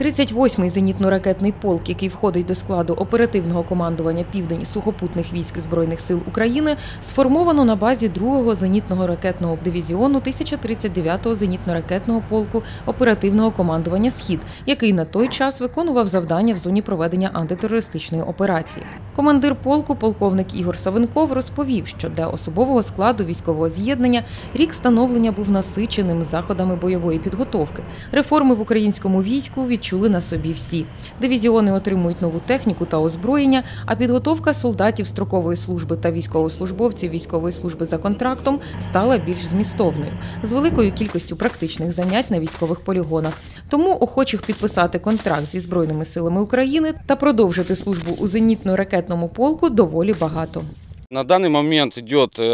38-й зенітно-ракетний полк, який входить до складу оперативного командування Південь сухопутних військ Збройних сил України, сформовано на базі 2-го зенітного ракетного дивізіону 1039-го зенітно-ракетного полку оперативного командування Схід, який на той час виконував завдання в зоні проведення антитерористичної операції. Командир полку, полковник Ігор Савенков, розповів, що для особового складу військового з'єднання рік становлення був насиченим заходами бойової підготовки. Реформи в українському війську відчули на собі всі. Дивізіони отримують нову техніку та озброєння, а підготовка солдатів строкової служби та військовослужбовців військової служби за контрактом стала більш змістовною з великою кількістю практичних занять на військових полігонах. Тому охочих підписати контракт зі збройними силами України та продовжити службу у зенітно-ракетному полку доволі багато. На даний момент йде, е,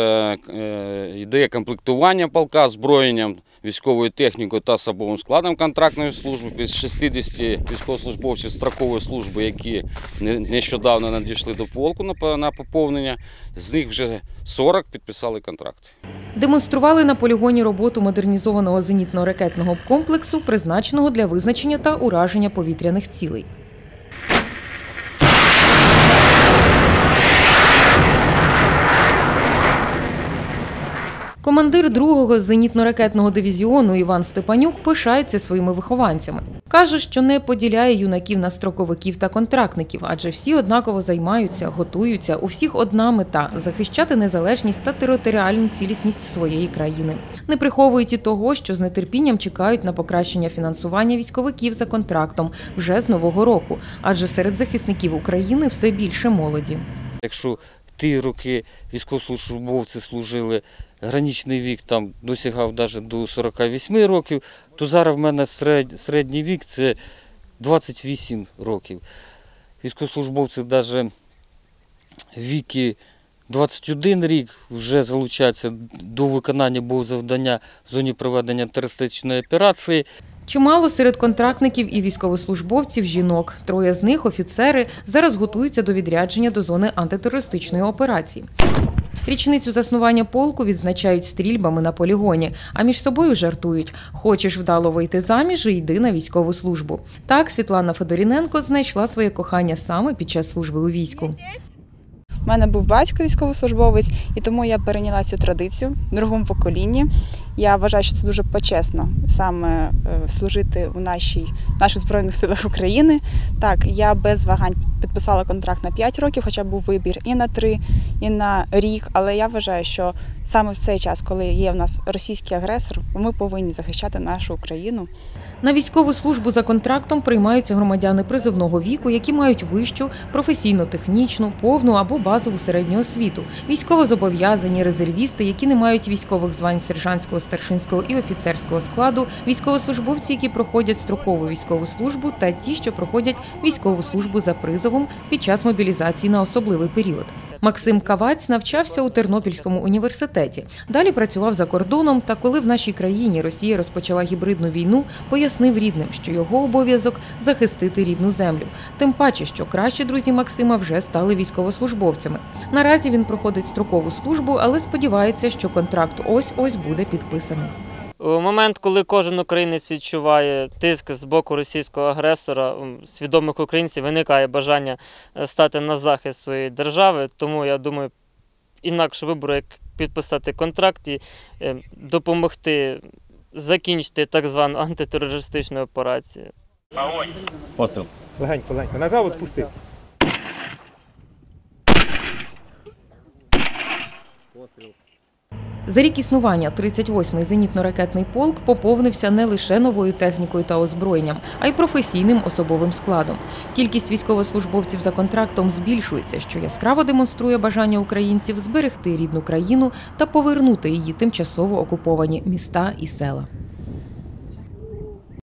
е, йде комплектування полка зброєнням, військовою технікою та особовим складом контрактної служби. З 60 військовослужбовців строкової служби, які не- нещодавно надійшли до полку на по- на поповнення, з них вже 40 підписали контракт. Демонстрували на полігоні роботу модернізованого зенітно-ракетного комплексу, призначеного для визначення та ураження повітряних цілей. Командир 2-го зенітно-ракетного дивізіону Іван Степанюк пишається своїми вихованцями. Каже, що не поділяє юнаків на строковиків та контрактників, адже всі однаково займаються, готуються. У всіх одна мета захищати незалежність та територіальну цілісність своєї країни. Не приховують і того, що з нетерпінням чекають на покращення фінансування військовиків за контрактом вже з нового року, адже серед захисників України все більше молоді. Якщо ті роки військовослужбовці служили, граничний вік там досягав навіть до 48 років, то зараз в мене середній вік це 28 років. Військовослужбовці навіть віки 21 рік вже залучаються до виконання бойового завдання в зоні проведення терористичної операції. Чимало серед контрактників і військовослужбовців жінок. Троє з них офіцери зараз готуються до відрядження до зони антитерористичної операції. Річницю заснування полку відзначають стрільбами на полігоні, а між собою жартують: хочеш вдало вийти заміж, і йди на військову службу. Так Світлана Федоріненко знайшла своє кохання саме під час служби у війську. У мене був батько військовослужбовець, і тому я перейняла цю традицію в другому поколінні. Я вважаю, що це дуже почесно саме е, служити у нашій наших збройних силах України. Так, я без вагань підписала контракт на 5 років, хоча був вибір і на 3, і на рік. Але я вважаю, що саме в цей час, коли є в нас російський агресор, ми повинні захищати нашу Україну. На військову службу за контрактом приймаються громадяни призовного віку, які мають вищу, професійно-технічну, повну або базову середню освіту, військовозобов'язані резервісти, які не мають військових звань сержантського, старшинського і офіцерського складу, військовослужбовці, які проходять строкову військову службу, та ті, що проходять військову службу за призовом під час мобілізації на особливий період. Максим Каваць навчався у Тернопільському університеті. Далі працював за кордоном. Та коли в нашій країні Росія розпочала гібридну війну, пояснив рідним, що його обов'язок захистити рідну землю. Тим паче, що кращі друзі Максима вже стали військовослужбовцями. Наразі він проходить строкову службу, але сподівається, що контракт ось ось буде підписаний. У момент, коли кожен українець відчуває тиск з боку російського агресора, м, свідомих українців виникає бажання е, стати на захист своєї держави. Тому я думаю, інакше вибору, як підписати контракт і е, допомогти закінчити так звану антитерористичну операцію. Постріл. Легенько, легенько. Нажав, от За рік існування 38-й зенітно-ракетний полк поповнився не лише новою технікою та озброєнням, а й професійним особовим складом. Кількість військовослужбовців за контрактом збільшується, що яскраво демонструє бажання українців зберегти рідну країну та повернути її тимчасово окуповані міста і села.